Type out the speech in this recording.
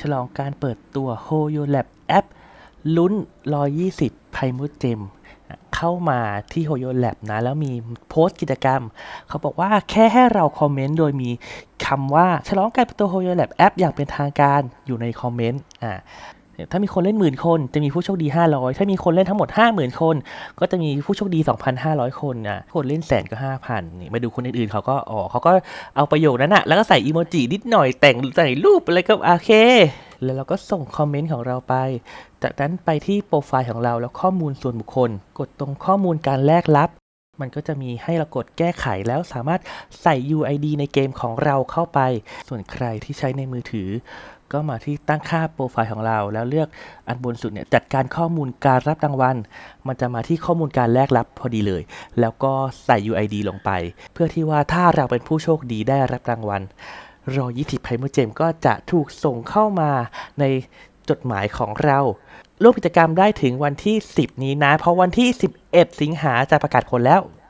ฉลองการเปิดตัว h o y o Lab แอปลุ้น 120 ไพมุเจม เข้ามาที่ h o y o Lab นะ แล้วมีโพสต์กิจกรรม เขาบอกว่าแค่ให้เราคอมเมนต์โดยมีคำว่า ฉลองการเปิดตัว h o y o Lab แอปอย่างเป็นทางการอยู่ในคอมเมนต์อ่า ถ้ามีคนเล่นหมื่นคนจะมีผู้โชคดี 500 ถ้ามีคนเล่นทั้งหมด 50,000 คน ก็จะมีผู้โชคดี 2,500 คนนะคนเล่นแสนก็ 5,000นี่มาดูคนอื่นๆเขาก็อ๋อเขาก็เอาประโยคนั้นอะแล้วก็ใส่อีโมจินิดหน่อยแต่งใส่รูปอะไรก็โอเค แล้วเราก็ส่งคอมเมนต์ของเราไป จากนั้นไปที่โปรไฟล์ของเราแล้วข้อมูลส่วนบุคคล กดตรงข้อมูลการแลกลับ มันก็จะมีให้เรากดแก้ไขแล้วสามารถใส่ UID ในเกมของเราเข้าไป ส่วนใครที่ใช้ในมือถือ ก็มาที่ตั้งค่าโปรไฟล์ของเรา แล้วเลือกอันบนสุดเนี่ยจัดการข้อมูลการรับรางวัล มันจะมาที่ข้อมูลการแลกรับพอดีเลย แล้วก็ใส่ UID ลงไป เพื่อที่ว่าถ้าเราเป็นผู้โชคดีได้รับรางวัลรอ20ไพเมอร์เจมก็จะถูกส่งเข้ามาใน จดหมายของเราร่วมกิจกรรมได้ถึงวันที่ 10 นี้นะ เพราะวันที่ 11 สิงหาจะประกาศผลแล้ว